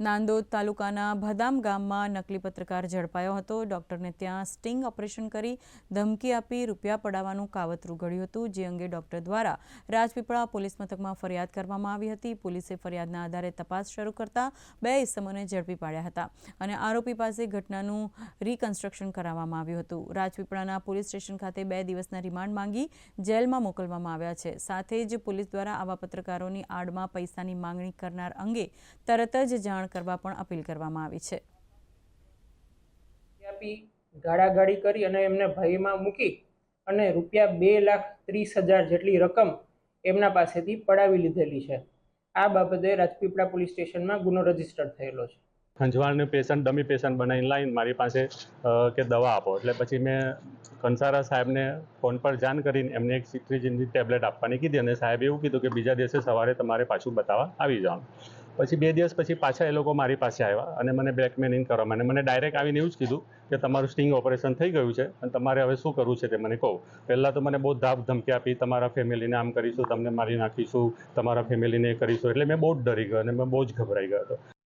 નાંદોદ તાલુકાના ભદામ ગામમાં નકલી પત્રકાર ઝડપાયો હતો. ડૉક્ટરને ત્યાં સ્ટિંગ ઓપરેશન કરી ધમકી આપી રૂપિયા પડાવવાનું કાવતરું ઘડ્યું હતું, જે અંગે ડૉક્ટર દ્વારા રાજપીપળા પોલીસ મથકમાં ફરિયાદ કરવામાં આવી હતી. પોલીસે ફરિયાદના આધારે તપાસ શરૂ કરતા બે ઇસમોને ઝડપી પાડ્યા હતા અને આરોપી પાસે ઘટનાનું રિકન્સ્ટ્રક્શન કરાવવામાં આવ્યું હતું. રાજપીપળાના પોલીસ સ્ટેશન ખાતે બે દિવસના રિમાન્ડ માંગી જેલમાં મોકલવામાં આવ્યા છે. સાથે જ પોલીસ દ્વારા આવા પત્રકારોની આડમાં પૈસાની માંગણી કરનાર અંગે તરત જ જાણ કરવા પણ અપીલ કરવામાં આવી છે. આપી ગાળાગાળી કરી અને એમને ભયમાં મૂકી અને રૂપિયા બે લાખ ત્રીસ હજાર જેટલી રકમ એમના પાસેથી પડાવી લીધેલી છે. આ બાબતે રાજપીપળા પોલીસ સ્ટેશનમાં ગુનો રજિસ્ટર થયેલો છે. ખંજવાળને પેશન્ટ ડમી પેશન્ટ બનાવીને લાઈન મારી પાસે કે દવા આપો. એટલે પછી મેં કંસારા સાહેબને ફોન પર જાણ કરીને એમને એક સિટ્રીજિનની ટેબ્લેટ આપવાની કીધી અને સાહેબે એવું કીધું કે બીજા દિવસે સવારે તમારે પાછું બતાવવા આવી જવાનું. પછી બે દિવસ પછી પાછા એ લોકો મારી પાસે આવ્યા અને મને બ્લેકમેલિંગ કરવા મને મને ડાયરેક્ટ આવીને એવું જ કીધું કે તમારું સ્ટિંગ ઓપરેશન થઈ ગયું છે અને તમારે હવે શું કરવું છે તે મને કહો. પહેલાં તો મને બહુ ધાપ ધમકી આપી, તમારા ફેમિલીને આમ કરીશું, તમને મારી નાખીશું, તમારા ફેમિલીને એ કરીશું. એટલે મેં બહુ જ ડરી ગયો અને મેં બહુ જ ગભરાઈ ગયો હતો.